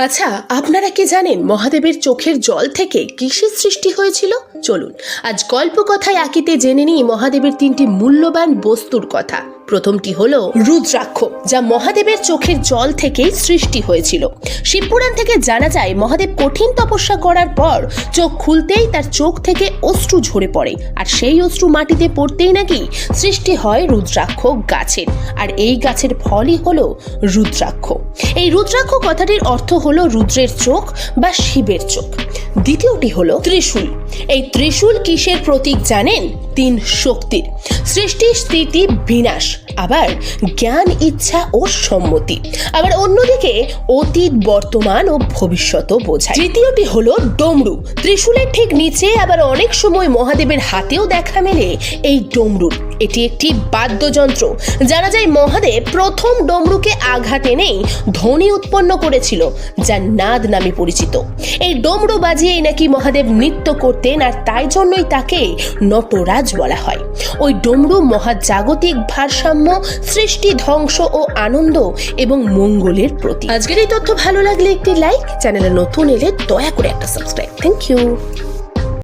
আচ্ছা আপনারা কি জানেন মহাদেবের চোখের জল থেকে কিসের সৃষ্টি হয়েছিল? চলুন, আজ গল্প কথায় আকিতে জেনে নিই মহাদেবের তিনটি মূল্যবান বস্তুর কথা। প্রথমটি হল রুদ্রাক্ষ, যা মহাদেবের চোখের জল থেকেই সৃষ্টি হয়েছিল। শিবপুরাণ থেকে জানা যায়, মহাদেব কঠিন তপস্যা করার পর চোখ খুলতেই তার চোখ থেকে অশ্রু ঝরে পড়ে। আর সেই অশ্রু মাটিতে পড়তেই নাকি সৃষ্টি হয় রুদ্রাক্ষ গাছের। আর এই গাছের ফলই হল রুদ্রাক্ষ। এই রুদ্রাক্ষ কথাটির অর্থ হলো রুদ্রের চোখ বা শিবের চোখ। দ্বিতীয়টি হলো ত্রিশূল। এই ত্রিশূল কিসের প্রতীক জানেন? তিন শক্তির। সৃষ্টি স্থিতি বিনাশ, আবার জ্ঞান, ইচ্ছা ও সম্মতি। আবার অন্যদিকে অতীত, বর্তমান ও ভবিষ্যৎও বোঝায়। তৃতীয়টি হলো ডমরু। ত্রিশূলের ঠিক নিচে আবার অনেক সময় মহাদেবের হাতেও দেখা মেলে এই ডমরুর। এটি একটি বাদ্যযন্ত্র। জানা যায় মহাদেব প্রথম ডমরুকে আঘাত এনেই ধ্বনি উৎপন্ন করেছিল যা নাদ নামে পরিচিত। এই ডমরু বাজিয়েই নাকি মহাদেব নৃত্য করতেন আর তাই জন্যই তাকে নটরাজ বলা হয়। ওই ডমরু মহাজাগতিক ভারসাম্য, সৃষ্টি, ধ্বংস ও আনন্দ এবং মঙ্গলের প্রতি আজকের এই তথ্য ভালো লাগলে একটি লাইক চ্যানেলে নতুন এলে দয়া করে একটা সাবস্ক্রাইব থ্যাংক ইউ